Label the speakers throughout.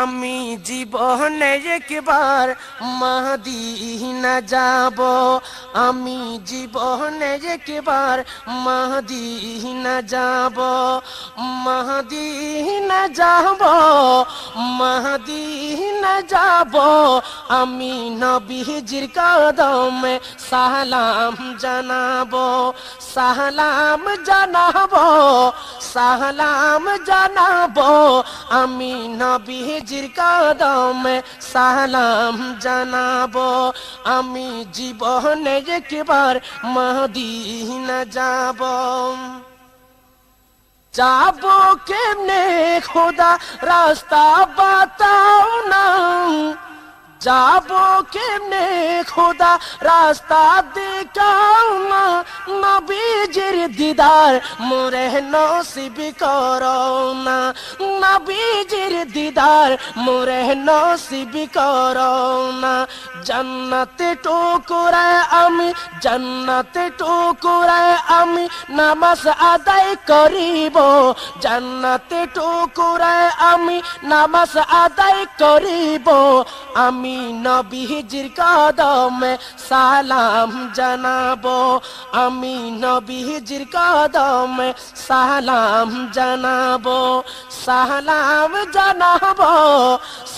Speaker 1: আমি জীবনে একবার মাহদিনা যাব। আমি জীবনে একবার মাহদিনা যাব। মাহদিনা যাব মাহদিনা যাব। আমি নবীজির কদমে সালাম জানাব সালাম জানাব সালাম জানাব। আমি নবীজির কদমে সালাম জানাব। আমি জীবনে একবার মদিনা যাব। যাব কেমনে খোদা, রাস্তা বাতাও না যাব কেমনে খোদা, রাস্তা দেখাও না নবীজির দিদার, মোরে নসিব করো না। নবীজির দিদার, মোরে নসিব করো না। জান্নাতে টুকুরায় আমি, জান্নাতে টুকুরায় আমি নামাজ আদায় করিব। জান্নাতে টুকুরায় আমি নামাজ আদায় করিব। আমি নবীজির কদমে সালাম জানাব। আমি নবীজির কদমে সালাম জানাব। সালাম জানাব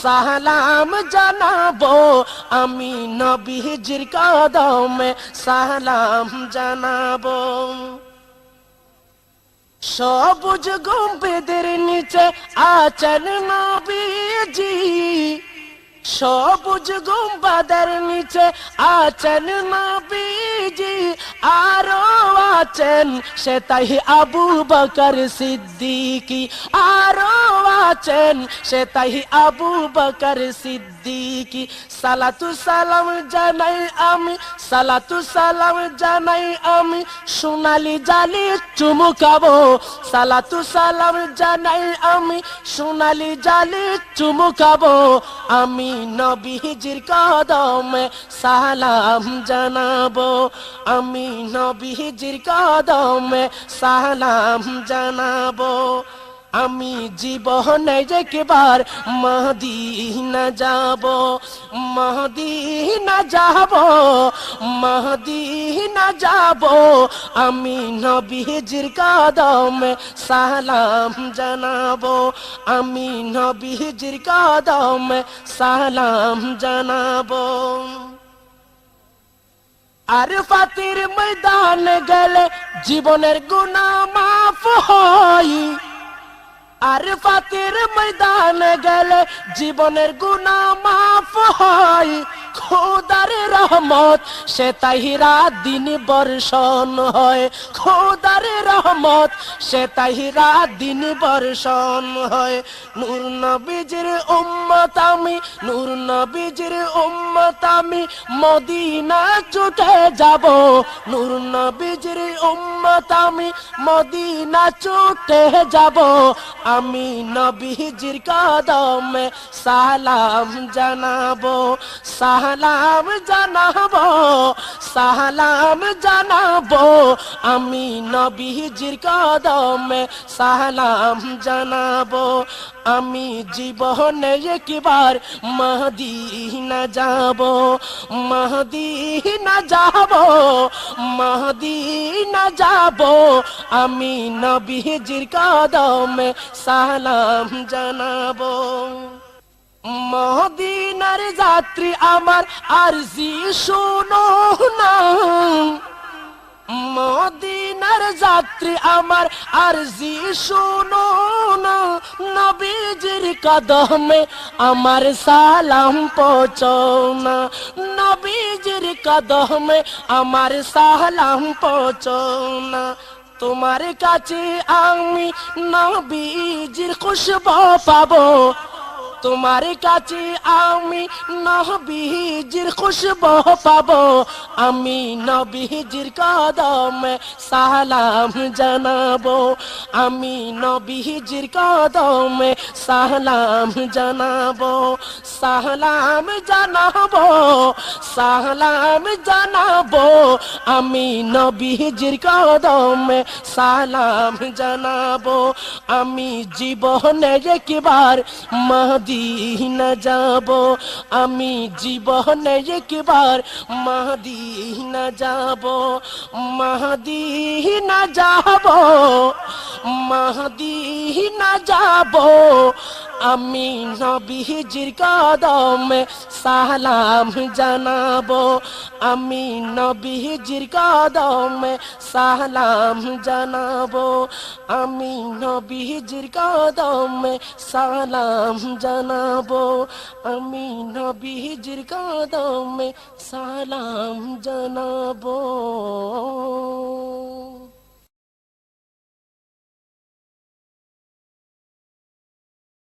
Speaker 1: সালাম জানাব। আমি নবীজির কদমে সালাম জানাব। সবুজ গম্পেদের নিচে আছেন নবীজি। সবুজ গুম্বাদের নিচে আছেন নবীজি। আরও আছেন সে তাই আবু বকর সিদ্দিকি। আরও আছেন, সে তাই আবু বকর সিদ্দিকি। সালাতু সালাম জানাই আমি, সালাতু সালাম জানাই আমি, সোনালি জালি চুমুকাবো। সালাতু সালাম জানাই আমি, সোনালি জালি চুমুকাবো। আমি নবীজির কদমে সালাম জানাব। আমি নবীজির কদমে সালাম জানাব। আমি জীবনে একবার মহদিনা যাব মহদিনা যাব মহদিনা যাব। আমি নবীজির কদমে সালাম জানাব, আমি নবীজির কদমে সালাম জানাব। আর ফাতির ময়দান গেলে জীবনের গুণা মাফ হয়। আর ফাকির ময়দান গেলে জীবনের গুণা মাফ হয়। খোদার রহমত, সে তাই রাত দিন বর্ষণ হয়। খোদার রহমত, সে তাই রাত দিন বর্ষণ হয়। নূর নবীজির উম্মত আমি, নূর নবীজির উম্মত আমি, মদিনা ছুটে যাব। নূর নবীজির উম্মত আমি, মদিনা ছুটে যাব। আমি নবীজির কদমে সালাম জানাব। সালাম জানাব সালাম জানাব। আমি নবীজির কদমে সালাম জানাব। আমি জীবনে একবার মহদিনা যাব মহদিনা যাব মহদিনা যাব। আমি নবীজির কদমে সালাম জানাব। মদিনার যাত্রী আমার আর জি শুনো না। মদিনার যাত্রী আমার আর জি শুনো না। নবীজির কদমে আমার সালাম পৌঁছনা নবীজির কদমে আমার সালাম পৌঁছনা তোমার কাছে আমি নবীজির খুশবু পাবো। তোমার কাছে আমি নবীজির খুশবু পাবো। আমি নবীজির কদমে সালাম জানাব। আমি নবীজির কদমে সালাম জানাব। সালাম জানাব সালাম জানাব। আমি নবীজির কদমে সালাম জানাব। আমি জীবনে একবার মহদি মাদিনা যাব। আমি জীবনে একবার মাদিনা যাব। মাদিনা যাব। মাদিনা যাব। আমি নবীজির কদমে সালাম জানাব আমি নবীজির কদমে সালাম জানাব আমি নবীজির কদমে সালাম জানাব আমি নবীজির কদমে সালাম জানাব